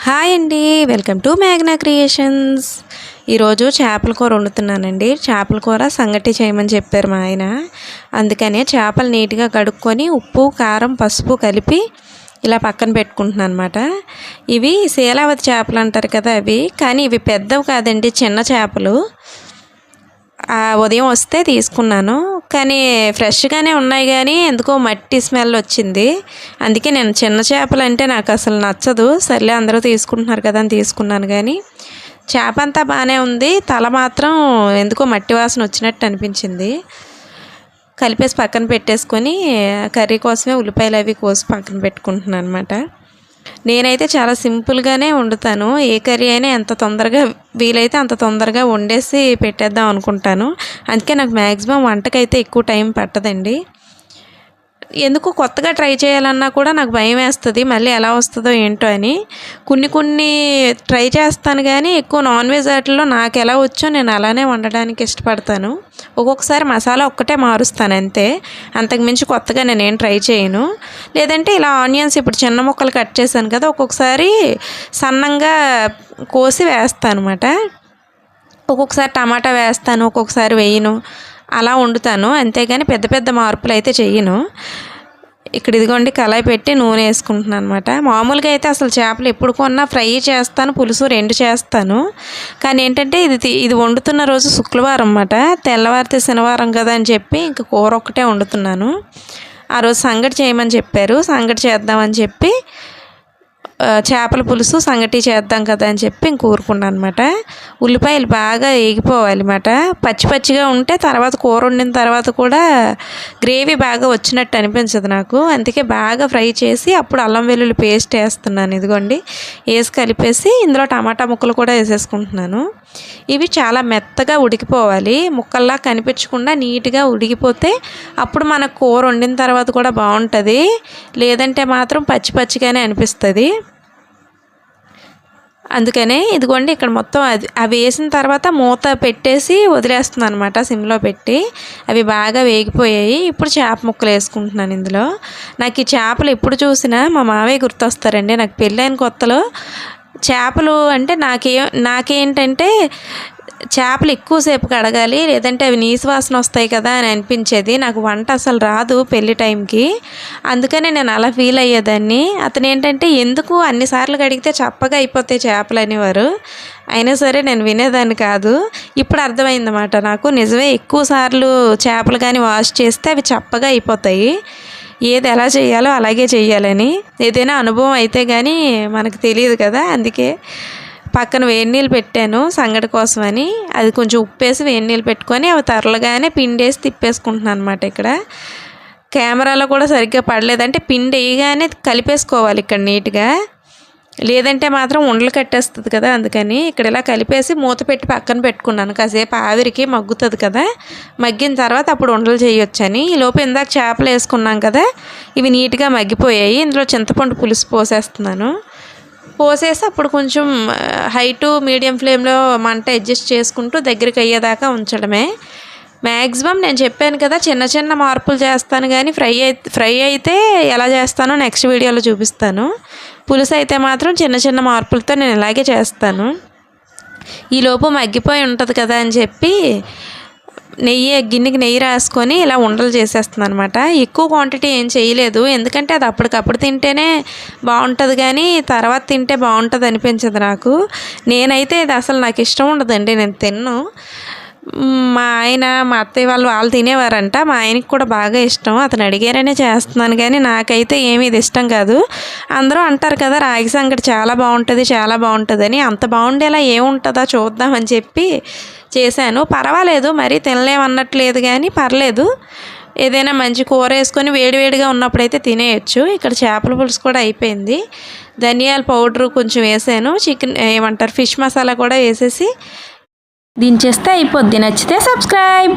Hi అండి. Welcome to Magna Creations. ఈరోజు చేపల కూర వండుతున్నానండి. చేపల కూర సంగటి చేయమని చెప్పారు మా ఆయన. అందుకనే చేపలు నీట్గా కడుక్కొని ఉప్పు కారం పసుపు కలిపి ఇలా పక్కన పెట్టుకుంటున్నాను అనమాట ఇవి శీలావతి చేపలు అంటారు కదా అవి. కానీ ఇవి పెద్దవి కాదండి చిన్న చేపలు. ఉదయం వస్తే తీసుకున్నాను. కానీ ఫ్రెష్గానే ఉన్నాయి కానీ ఎందుకో మట్టి స్మెల్ వచ్చింది. అందుకే నేను చిన్న చేపలు అంటే నాకు అసలు నచ్చదు. సర్లే అందరూ తీసుకుంటున్నారు కదా అని తీసుకున్నాను కానీ చేప అంతా బాగానే ఉంది. తల మాత్రం ఎందుకో మట్టి వాసన వచ్చినట్టు అనిపించింది. కలిపేసి పక్కన పెట్టేసుకొని కర్రీ కోసమే ఉల్లిపాయలు అవి కోసి పక్కన పెట్టుకుంటున్నాను అనమాట నేనైతే చాలా సింపుల్గానే వండుతాను. ఏ కర్రీ అయినా ఎంత తొందరగా వీలైతే అంత తొందరగా వండేసి పెట్టేద్దాం అనుకుంటాను. అందుకే నాకు మ్యాక్సిమం వంటకైతే ఎక్కువ టైం పట్టదండి. ఎందుకు కొత్తగా ట్రై చేయాలన్నా కూడా నాకు భయం వేస్తుంది మళ్ళీ ఎలా వస్తుందో ఏంటో అని. కొన్ని కొన్ని ట్రై చేస్తాను కానీ ఎక్కువ నాన్ వెజ్ వాటిల్లో నాకు ఎలా వచ్చో నేను అలానే వండడానికి ఇష్టపడతాను. ఒక్కొక్కసారి మసాలా ఒక్కటే మారుస్తాను అంతే. అంతకుమించి కొత్తగా నేనేం ట్రై చేయను. లేదంటే ఇలా ఆనియన్స్ ఇప్పుడు చిన్న ముక్కలు కట్ చేశాను కదా ఒక్కొక్కసారి సన్నంగా కోసి వేస్తాను అనమాట ఒక్కొక్కసారి టమాటా వేస్తాను ఒక్కొక్కసారి వేయను. అలా వండుతాను. అంతేగాని పెద్ద పెద్ద మార్పులు అయితే చెయ్యను. ఇక్కడ ఇదిగోండి కళాయి పెట్టి నూనె వేసుకుంటున్నాను అనమాట మామూలుగా అయితే అసలు చేపలు ఎప్పుడు కొన్నా ఫ్రై చేస్తాను పులుసు రెండు చేస్తాను. కానీ ఏంటంటే ఇది ఇది వండుతున్న రోజు శుక్రవారం అన్నమాట. తెల్లవారితే శనివారం కదా అని చెప్పి ఇంక కూర ఒక్కటే వండుతున్నాను. ఆ రోజు సంగటి చేయమని చెప్పారు. సంగటి చేద్దామని చెప్పి చేపల పులుసు సంగటి చేద్దాం కదా అని చెప్పి ఇంక ఊరుకున్నాను అనమాట ఉల్లిపాయలు బాగా వేగిపోవాలి అనమాట పచ్చి పచ్చిగా ఉంటే తర్వాత కూర వండిన తర్వాత కూడా గ్రేవీ బాగా వచ్చినట్టు అనిపించదు నాకు. అందుకే బాగా ఫ్రై చేసి అప్పుడు అల్లం వెల్లుల్లి పేస్ట్ వేస్తున్నాను ఇదిగోండి. వేసి కలిపేసి ఇందులో టమాటా ముక్కలు కూడా వేసేసుకుంటున్నాను. ఇవి చాలా మెత్తగా ఉడికిపోవాలి. ముక్కల్లా కనిపించకుండా నీట్గా ఉడికిపోతే అప్పుడు మన కూర వండిన తర్వాత కూడా బాగుంటుంది. లేదంటే మాత్రం పచ్చి పచ్చిగానే అనిపిస్తుంది. అందుకనే ఇదిగోండి ఇక్కడ మొత్తం అది అవి వేసిన తర్వాత మూత పెట్టేసి వదిలేస్తున్నాను అనమాట సిమ్లో పెట్టి. అవి బాగా వేగిపోయాయి. ఇప్పుడు చేప ముక్కలు వేసుకుంటున్నాను ఇందులో. నాకు ఈ చేపలు ఎప్పుడు చూసినా మా మావయ్య గుర్తొస్తారండి. నాకు పెళ్ళైన కొత్తలో చేపలు అంటే నాకే నాకేంటంటే చేపలు ఎక్కువసేపు కడగాలి లేదంటే అవి నీసు వాసన వస్తాయి కదా అని అనిపించేది. నాకు వంట అసలు రాదు పెళ్ళి టైంకి. అందుకనే నేను అలా ఫీల్ అయ్యేదాన్ని. అతను ఏంటంటే ఎందుకు అన్నిసార్లు కడిగితే చప్పగా అయిపోతాయి చేపలు అనేవారు. అయినా సరే నేను వినేదాన్ని కాదు. ఇప్పుడు అర్థమైందన్నమాట నాకు. నిజమే ఎక్కువ సార్లు చేపలు కానీ వాష్ చేస్తే అవి చప్పగా అయిపోతాయి. ఏది ఎలా చేయాలో అలాగే చేయాలని ఏదైనా అనుభవం అయితే కానీ మనకు తెలియదు కదా అందుకే. పక్కన వేడి నీళ్ళు పెట్టాను సంగటి కోసమని. అది కొంచెం ఉప్పు వేసి వేడి నీళ్ళు పెట్టుకొని అవి తరలుగానే పిండేసి తిప్పేసుకుంటున్నాను అనమాట ఇక్కడ. కెమెరాలో కూడా సరిగ్గా పడలేదంటే పిండి వేయగానే కలిపేసుకోవాలి ఇక్కడ నీట్గా. లేదంటే మాత్రం ఉండలు కట్టేస్తుంది కదా అందుకని ఇక్కడ ఇలా కలిపేసి మూత పెట్టి పక్కన పెట్టుకున్నాను. కాసేపు ఆవిరికి మగ్గుతుంది కదా. మగ్గిన తర్వాత అప్పుడు ఉండలు చేయొచ్చని. ఈ లోపు ఇందాక చేపలు వేసుకున్నాం కదా. ఇవి నీట్గా మగ్గిపోయాయి. ఇందులో చింతపండు పులుసు పోసేస్తున్నాను. పోసేసి అప్పుడు కొంచెం హై టు మీడియం ఫ్లేమ్లో మంట అడ్జస్ట్ చేసుకుంటూ దగ్గరికి అయ్యేదాకా ఉంచడమే. మ్యాక్సిమం నేను చెప్పాను కదా చిన్న చిన్న మార్పులు చేస్తాను కానీ ఫ్రై అయితే ఫ్రై అయితే ఎలా చేస్తానో నెక్స్ట్ వీడియోలో చూపిస్తాను. పులుసు అయితే మాత్రం చిన్న చిన్న మార్పులతో నేను ఇలాగే చేస్తాను. ఈలోపు మగ్గిపోయి ఉంటుంది కదా అని చెప్పి నెయ్యి గిన్నెకి నెయ్యి రాసుకొని ఇలా ఉండలు చేసేస్తుంది అనమాట ఎక్కువ క్వాంటిటీ ఏం చేయలేదు. ఎందుకంటే అది అప్పటికప్పుడు తింటేనే బాగుంటుంది కానీ తర్వాత తింటే బాగుంటుంది అనిపించదు నాకు. నేనైతే ఇది అసలు నాకు ఇష్టం ఉండదండి నేను తిన్ను. మా ఆయన మా అత్తయ్య వాళ్ళు వాళ్ళు తినేవారంట. మా ఆయనకి కూడా బాగా ఇష్టం. అతను అడిగారనే చేస్తున్నాను కానీ నాకైతే ఏమీ ఇది ఇష్టం కాదు. అందరూ అంటారు కదా రాగి సంగటి చాలా బాగుంటుంది చాలా బాగుంటుందని. అంత బాగుండేలా ఏముంటుందా చూద్దామని చెప్పి చేశాను. పర్వాలేదు మరి తినలేమన్నట్లేదు కానీ పర్లేదు. ఏదైనా మంచి కూర వేసుకొని వేడివేడిగా ఉన్నప్పుడైతే తినేయచ్చు. ఇక్కడ చేపల పులుసు కూడా అయిపోయింది. ధనియాల పౌడర్ కొంచెం వేసాను. చికెన్ ఏమంటారు ఫిష్ మసాలా కూడా వేసేసి దించేస్తే అయిపోద్ది. నచ్చితే సబ్స్క్రైబ్.